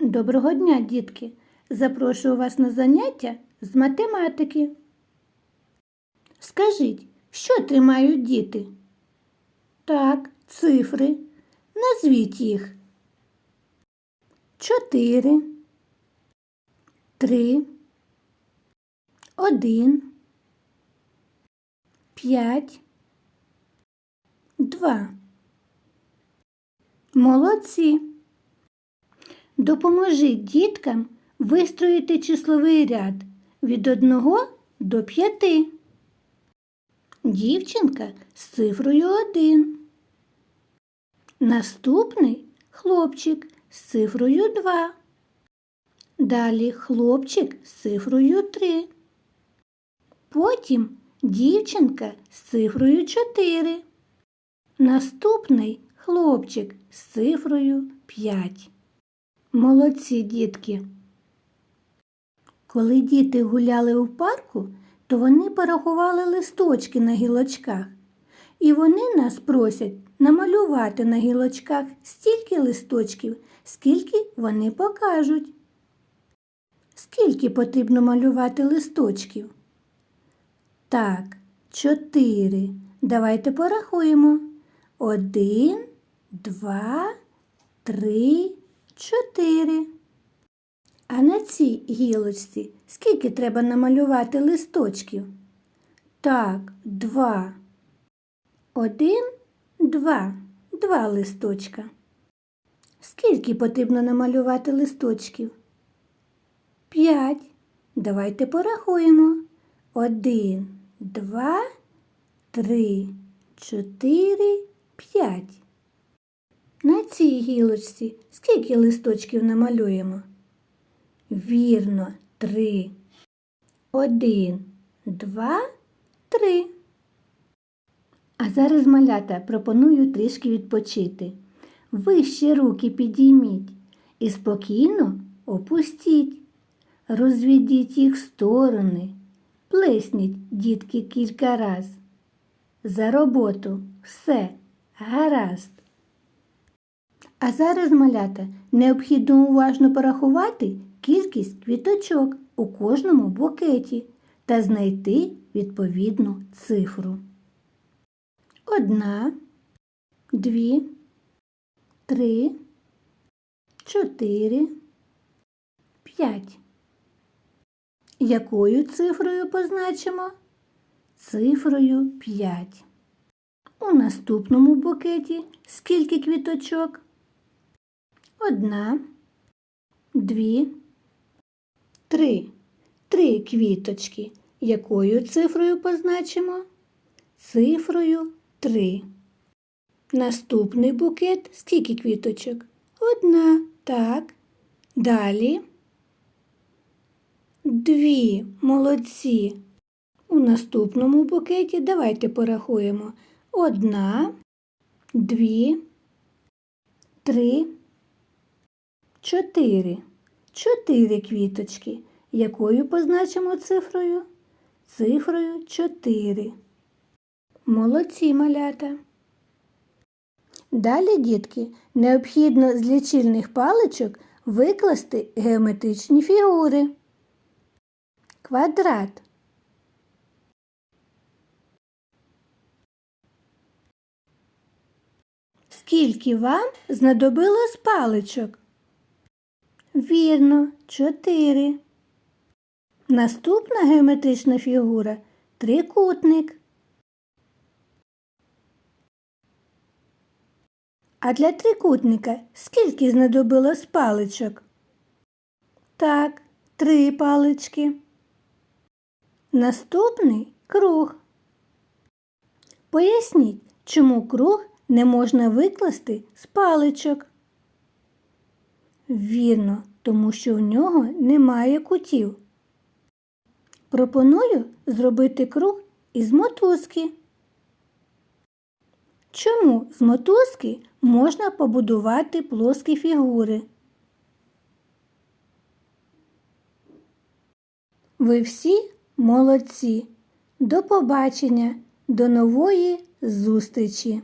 Доброго дня, дітки! Запрошую вас на заняття з математики. Скажіть, що тримають діти? Так, цифри. Назвіть їх. Чотири. Три. Один. П'ять. Два. Молодці. Допоможіть діткам вистроїти числовий ряд від 1 до 5. Дівчинка з цифрою 1. Наступний хлопчик з цифрою 2. Далі хлопчик з цифрою 3. Потім дівчинка з цифрою 4. Наступний хлопчик з цифрою 5. Молодці дітки. Коли діти гуляли у парку, то вони порахували листочки на гілочках. І вони нас просять намалювати на гілочках стільки листочків, скільки вони покажуть. Скільки потрібно малювати листочків? Так, чотири. Давайте порахуємо. Один, два, три, чотири. А на цій гілочці скільки треба намалювати листочків? Так, два. Один, два. Два листочка. Скільки потрібно намалювати листочків? П'ять. Давайте порахуємо. Один, два, три, чотири, п'ять. На цій гілочці скільки листочків намалюємо? Вірно, три. Один, два, три. А зараз, малята, пропоную трішки відпочити. Вище руки підійміть і спокійно опустіть. Розведіть їх сторони. Плесніть, дітки, кілька раз. За роботу все гаразд. А зараз, малята, необхідно уважно порахувати кількість квіточок у кожному букеті та знайти відповідну цифру. Одна, дві, три, чотири, п'ять. Якою цифрою позначимо? Цифрою 5. У наступному букеті скільки квіточок? Одна, дві, три. Три квіточки. Якою цифрою позначимо? Цифрою 3. Наступний букет скільки квіточок? Одна. Так. Далі. Дві. Молодці. У наступному букеті давайте порахуємо. Одна, дві, три, чотири. Чотири квіточки. Якою позначимо цифрою? Цифрою 4. Молодці малята. Далі, дітки, необхідно з лічильних паличок викласти геометричні фігури. Квадрат. Скільки вам знадобилось паличок? Вірно, чотири. Наступна геометрична фігура трикутник. А для трикутника скільки знадобилось паличок? Так, три палички. Наступний круг. Поясніть, чому круг не можна викласти з паличок. Вірно, тому що в нього немає кутів. Пропоную зробити круг із мотузки. Чому з мотузки можна побудувати плоскі фігури? Ви всі молодці. До побачення, до нової зустрічі!